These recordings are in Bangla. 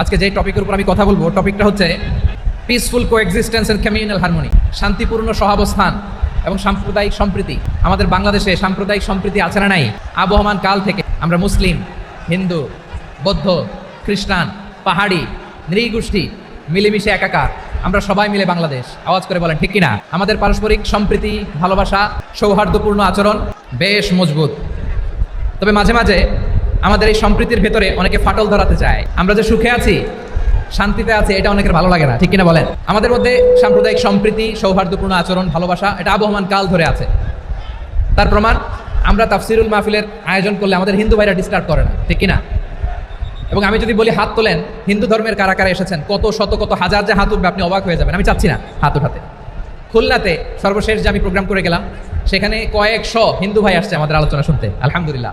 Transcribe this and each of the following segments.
আজকে যে টপিকের উপর আমি কথা বলব টপিকটা হচ্ছে peaceful coexistence and communal harmony শান্তিপূর্ণ সহাবস্থান এবং সাম্প্রদায়িক সম্প্রীতি। আমাদের বাংলাদেশে সাম্প্রদায়িক সম্প্রীতি আছে না নাই? আবহমান কাল থেকে আমরা মুসলিম, হিন্দু, বৌদ্ধ, খ্রিস্টান, পাহাড়ি, নৃগোষ্ঠী মিলেমিশে একাকার। আমরা সবাই মিলে বাংলাদেশ। আওয়াজ করে বলেন, ঠিক কিনা? আমাদের পারস্পরিক সম্প্রীতি, ভালোবাসা, সৌহার্দ্যপূর্ণ আচরণ বেশ মজবুত। তবে মাঝে মাঝে আমাদের এই সম্প্রীতির ভেতরে অনেকে ফাটল ধরাতে চায়। আমরা যে সুখে আছি, শান্তিতে আছে, এটা অনেকের ভালো লাগে না, ঠিক কিনা বলেন? আমাদের মধ্যে সাম্প্রদায়িক সম্প্রীতি, সৌহার্দ্যপূর্ণ আচরণ, ভালোবাসা, এটা আবহমান কাল ধরে আছে। তার প্রমাণ, আমরা তাফসিরুল মাহফিলের আয়োজন করলে আমাদের হিন্দু ভাইরা ডিস্টার্ব করে না, ঠিক কিনা? এবং আমি যদি বলি হাত তোলেন, হিন্দু ধর্মের কারা কারা এসেছেন, কত, শত, কত, হাজার যে হাত উঠবে, আপনি অবাক হয়ে যাবেন। আমি চাচ্ছি না হাত উঠাতে। খুলনাতে সর্বশেষ যে আমি প্রোগ্রাম করে গেলাম, সেখানে কয়েকশো হিন্দু ভাই আসছে আমাদের আলোচনা শুনতে, আলহামদুলিল্লাহ।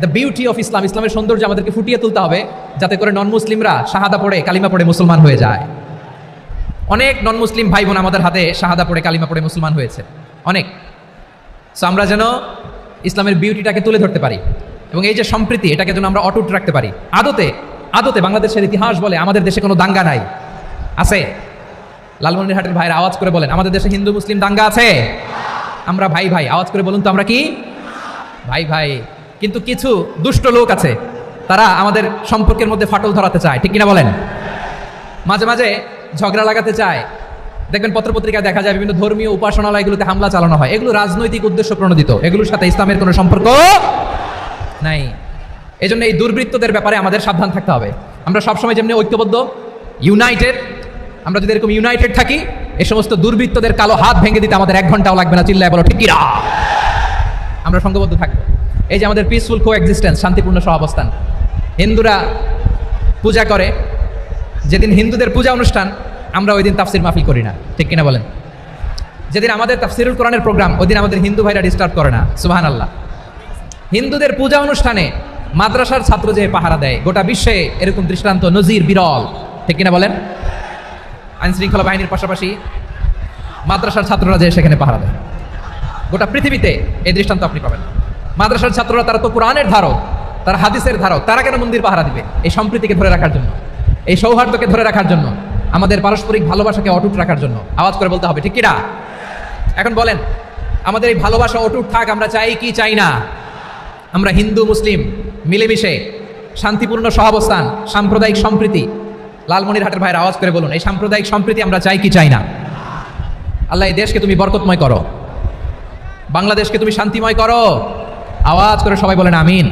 দ্য বিউটি অফ ইসলাম ইসলামের সৌন্দর্য আমাদেরকে ফুটিয়ে তুলতে হবে যাতে করে নন মুসলিমরা শাহাদা পড়ে, কালিমা পড়ে মুসলমান হয়ে যায়। অনেক নন মুসলিম ভাই বোন আমাদের হাতে শাহাদা পড়ে, কালিমা পড়ে মুসলমান হয়েছে। অনেক। সো আমরা যেন ইসলামের বিউটিটাকে তুলে ধরতে পারি এবং এই যে সম্প্রীতি, এটাকে যেন আমরা অটুট রাখতে পারি। আদতে আদতে বাংলাদেশের ইতিহাস বলে আমাদের দেশে কোনো দাঙ্গা নাই। আছে? লালমনিরহাটের ভাইয়ের আওয়াজ করে বলেন, আমাদের দেশে হিন্দু, মুসলিম দাঙ্গা আছে? আমরা, ভাই ভাই, আওয়াজ করে বলুন তো আমরা কি? ভাই ভাই কিন্তু কিছু দুষ্ট লোক আছে, তারা আমাদের সম্পর্কের মধ্যে ফাটল ধরাতে চায়, ঠিক কিনা বলেন? মাঝে মাঝে ঝগড়া লাগাতে চায়। দেখবেন পত্রপত্রিকায় দেখা যায় বিভিন্ন ধর্মীয় উপাসনালয়গুলোতে হামলা চালানো হয়। এগুলো রাজনৈতিক উদ্দেশ্য প্রণোদিত। এগুলোর সাথে ইসলামের কোনো সম্পর্ক নাই। এই এই দুর্বৃত্তদের ব্যাপারে আমাদের সাবধান থাকতে হবে। আমরা সবসময় যেমনি ঐক্যবদ্ধ ইউনাইটেড আমরা যদি এরকম ইউনাইটেড থাকি এই সমস্ত দুর্বৃত্তদের কালো হাত ভেঙে দিতে আমাদের এক ঘন্টাও লাগবে না, চিল্লায় বলো ঠিকিরা আমরা সংঘবদ্ধ থাকব। এই যে আমাদের পিসফুল কো এক্সিস্টেন্স শান্তিপূর্ণ সহাবস্থান। হিন্দুরা পূজা করে। যেদিন হিন্দুদের পূজা অনুষ্ঠান, আমরা ওই দিন তাফসির মাহফিল করি না। ঠিক কিনা বলেন? যেদিন আমাদের তাফসিরুল কোরআনের প্রোগ্রাম ওই দিন আমাদের হিন্দু ভাইরা ডিস্টার্ব করে না। সুবাহান আল্লাহ হিন্দুদের পূজা অনুষ্ঠানে মাদ্রাসার ছাত্র যে পাহারা দেয়, গোটা বিশ্বে এরকম দৃষ্টান্ত, নজির বিরল। ঠিক কিনা বলেন? আইন শৃঙ্খলা বাহিনীর পাশাপাশি মাদ্রাসার ছাত্ররা যে সেখানে পাহারা দেয়। গোটা পৃথিবীতে এই দৃষ্টান্ত আপনি পাবেন মাদ্রাসার ছাত্ররা তারা তো কোরআনের ধারক, তারা হাদিসের ধারক, তারা কেন মন্দির পাহারা দিবে? এই সম্প্রীতিকে ধরে রাখার জন্য, এই সৌহার্দ্যকে ধরে রাখার জন্য, আমাদের পারস্পরিক ভালোবাসাকে অটুট রাখার জন্য, আওয়াজ করে বলতে হবে, ঠিক কিনা এখন বলেন, আমাদের এই ভালোবাসা অটুট থাক, আমরা চাই কি চাই না? আমরা হিন্দু, মুসলিম, মিলেমিশে, শান্তিপূর্ণ সহাবস্থান, সাম্প্রদায়িক সম্প্রীতি, লালমনিরহাটের ভাইয়ের আওয়াজ করে বলুন, এই সাম্প্রদায়িক সম্প্রীতি আমরা চাই কি চাই না? আল্লাহ, এই দেশকে তুমি বরকতময় করো, বাংলাদেশকে তুমি শান্তিময় করো। আওয়াজ করে সবাই বলেন আমিন।